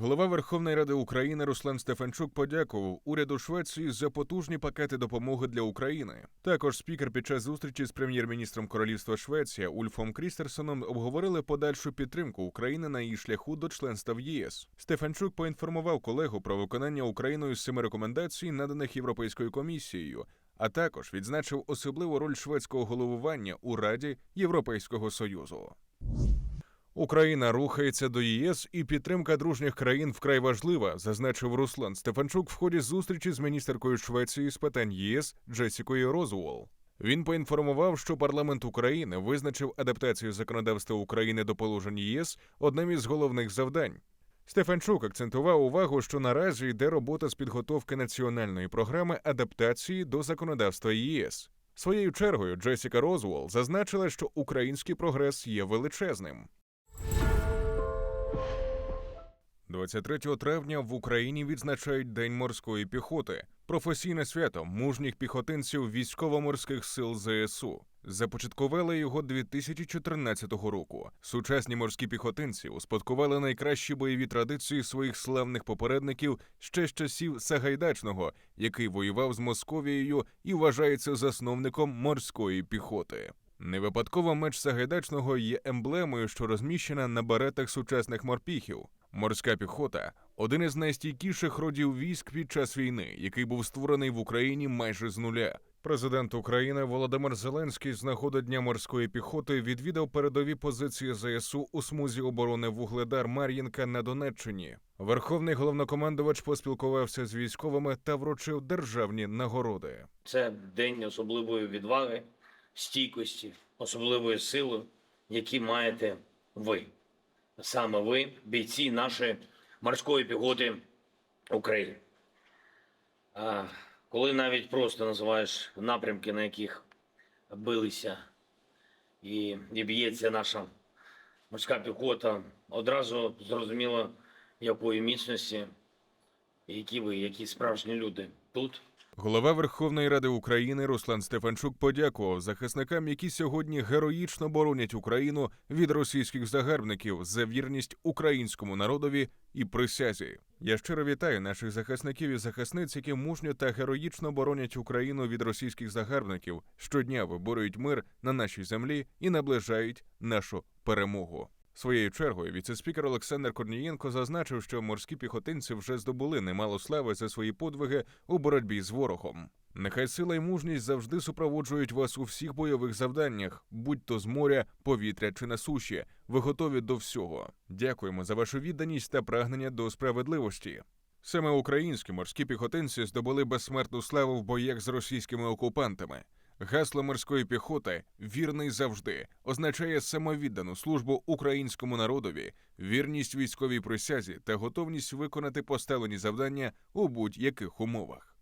Голова Верховної Ради України Руслан Стефанчук подякував уряду Швеції за потужні пакети допомоги для України. Також спікер під час зустрічі з прем'єр-міністром Королівства Швеція Ульфом Крістерсоном обговорили подальшу підтримку України на її шляху до членства в ЄС. Стефанчук поінформував колегу про виконання Україною семи рекомендацій, наданих Європейською комісією. А також відзначив особливу роль шведського головування у Раді Європейського Союзу. Україна рухається до ЄС, і підтримка дружніх країн вкрай важлива, зазначив Руслан Стефанчук в ході зустрічі з міністеркою Швеції з питань ЄС Джесікою Розуол. Він поінформував, що парламент України визначив адаптацію законодавства України до положень ЄС одним із головних завдань. Стефанчук акцентував увагу, що наразі йде робота з підготовки національної програми адаптації до законодавства ЄС. Своєю чергою Джесіка Розвол зазначила, що український прогрес є величезним. 23 травня в Україні відзначають День морської піхоти, професійне свято мужніх піхотинців військово-морських сил ЗСУ. Започаткували його 2014 року. Сучасні морські піхотинці успадкували найкращі бойові традиції своїх славних попередників ще з часів Сагайдачного, який воював з Московією і вважається засновником морської піхоти. Не випадково меч Сагайдачного є емблемою, що розміщена на баретах сучасних морпіхів. Морська піхота один із найстійкіших родів військ під час війни, який був створений в Україні майже з нуля. Президент України Володимир Зеленський з нагоди Дня морської піхоти відвідав передові позиції ЗСУ у смузі оборони Вугледар Мар'їнка на Донеччині. Верховний головнокомандувач поспілкувався з військовими та вручив державні нагороди. Це день особливої відваги, стійкості, особливої сили, які маєте ви. Саме ви, бійці нашої морської піхоти України. А коли навіть просто називаєш напрямки, на яких билися і, і б'ється наша морська піхота, одразу зрозуміло, якої міцності, які ви, які справжні люди тут. Голова Верховної Ради України Руслан Стефанчук подякував захисникам, які сьогодні героїчно боронять Україну від російських загарбників за вірність українському народові і присязі. Я щиро вітаю наших захисників і захисниць, які мужньо та героїчно боронять Україну від російських загарбників. Щодня виборюють мир на нашій землі і наближають нашу перемогу. Своєю чергою віцеспікер Олександр Корнієнко зазначив, що морські піхотинці вже здобули немало слави за свої подвиги у боротьбі з ворогом. Нехай сила й мужність завжди супроводжують вас у всіх бойових завданнях, будь то з моря, повітря чи на суші. Ви готові до всього. Дякуємо за вашу відданість та прагнення до справедливості. Саме українські морські піхотинці здобули безсмертну славу в боях з російськими окупантами. Гасло морської піхоти вірний завжди означає самовіддану службу українському народові, вірність військовій присязі та готовність виконати поставлені завдання у будь-яких умовах.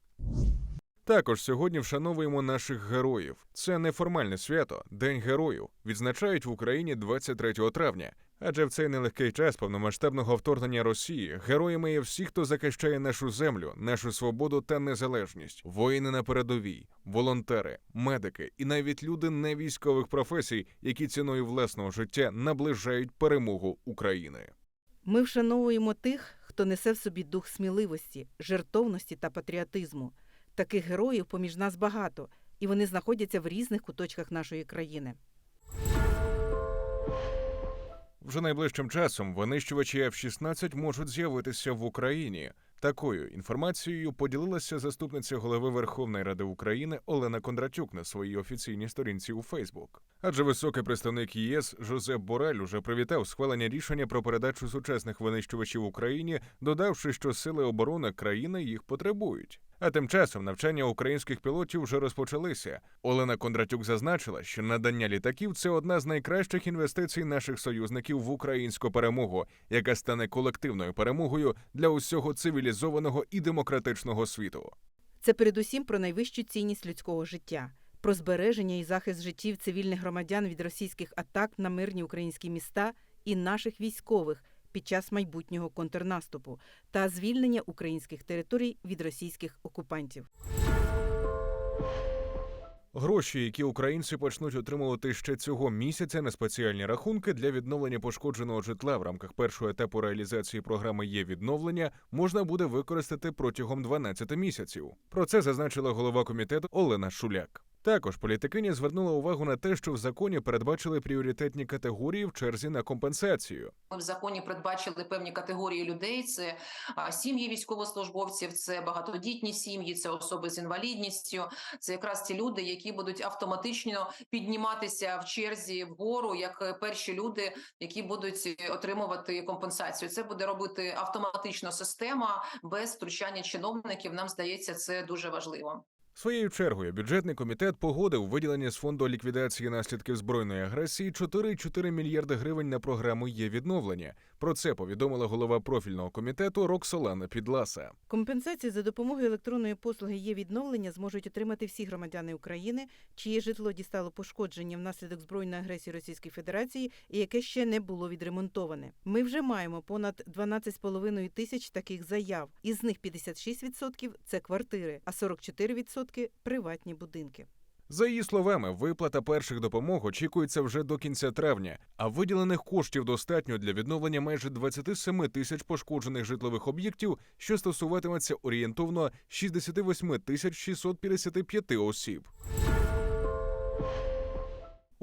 Також сьогодні вшановуємо наших героїв. Це неформальне свято, День героїв. Відзначають в Україні 23 травня. Адже в цей нелегкий час повномасштабного вторгнення Росії героями є всі, хто захищає нашу землю, нашу свободу та незалежність, воїни на передовій, волонтери, медики і навіть люди не військових професій, які ціною власного життя наближають перемогу України. Ми вшановуємо тих, хто несе в собі дух сміливості, жертовності та патріотизму. Таких героїв поміж нас багато, і вони знаходяться в різних куточках нашої країни. Вже найближчим часом винищувачі F-16 можуть з'явитися в Україні. Такою інформацією поділилася заступниця голови Верховної Ради України Олена Кондратюк на своїй офіційній сторінці у Фейсбук. Адже високий представник ЄС Жозеп Борель уже привітав схвалення рішення про передачу сучасних винищувачів Україні, додавши, що сили оборони країни їх потребують. А тим часом навчання українських пілотів вже розпочалися. Олена Кондратюк зазначила, що надання літаків це одна з найкращих інвестицій наших союзників в українську перемогу, яка стане колективною перемогою для усього цивілізованого і демократичного світу. Це передусім про найвищу цінність людського життя, про збереження і захист життів цивільних громадян від російських атак на мирні українські міста і наших військових під час майбутнього контрнаступу та звільнення українських територій від російських окупантів. Гроші, які українці почнуть отримувати ще цього місяця на спеціальні рахунки для відновлення пошкодженого житла в рамках першого етапу реалізації програми є відновлення, можна буде використати протягом 12 місяців. Про це зазначила голова комітету Олена Шуляк. Також політикиня звернула увагу на те, що в законі передбачили пріоритетні категорії в черзі на компенсацію. Ми в законі передбачили певні категорії людей: це сім'ї військовослужбовців, це багатодітні сім'ї, це особи з інвалідністю. Це якраз ті люди, які будуть автоматично підніматися в черзі вгору, як е, перші люди, які будуть отримувати компенсацію. Це буде робити автоматично система без втручання чиновників. Нам здається, це дуже важливо. Своєю чергою бюджетний комітет погодив виділення з фонду ліквідації наслідків збройної агресії 4,4 мільярди гривень на програму є відновлення. Про це повідомила голова профільного комітету Роксолана Підласа. Компенсації за допомогою електронної послуги є відновлення зможуть отримати всі громадяни України, чиє житло дістало пошкодження внаслідок збройної агресії Російської Федерації і яке ще не було відремонтоване. Ми вже маємо понад 12,5 тисяч таких заяв. Із них 56% – це квартири, а 44% – приватні будинки. За її словами, виплата перших допомог очікується вже до кінця травня, а виділених коштів достатньо для відновлення майже 27 тисяч пошкоджених житлових об'єктів, що стосуватиметься орієнтовно 68 тисяч 655 осіб.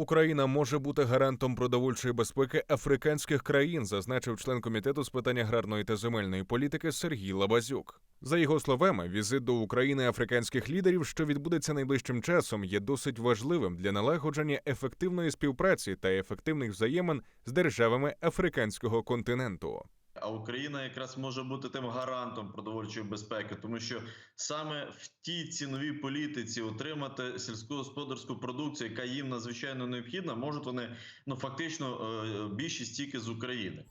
Україна може бути гарантом продовольчої безпеки африканських країн, зазначив член комітету з питань аграрної та земельної політики Сергій Лабазюк. За його словами, візит до України африканських лідерів, що відбудеться найближчим часом, є досить важливим для налагодження ефективної співпраці та ефективних взаємин з державами африканського континенту. А Україна якраз може бути тим гарантом продовольчої безпеки, тому що саме в тій ціновій політиці отримати сільськогосподарську продукцію, яка їм надзвичайно необхідна, можуть вони ну фактично е, більшість тільки з України.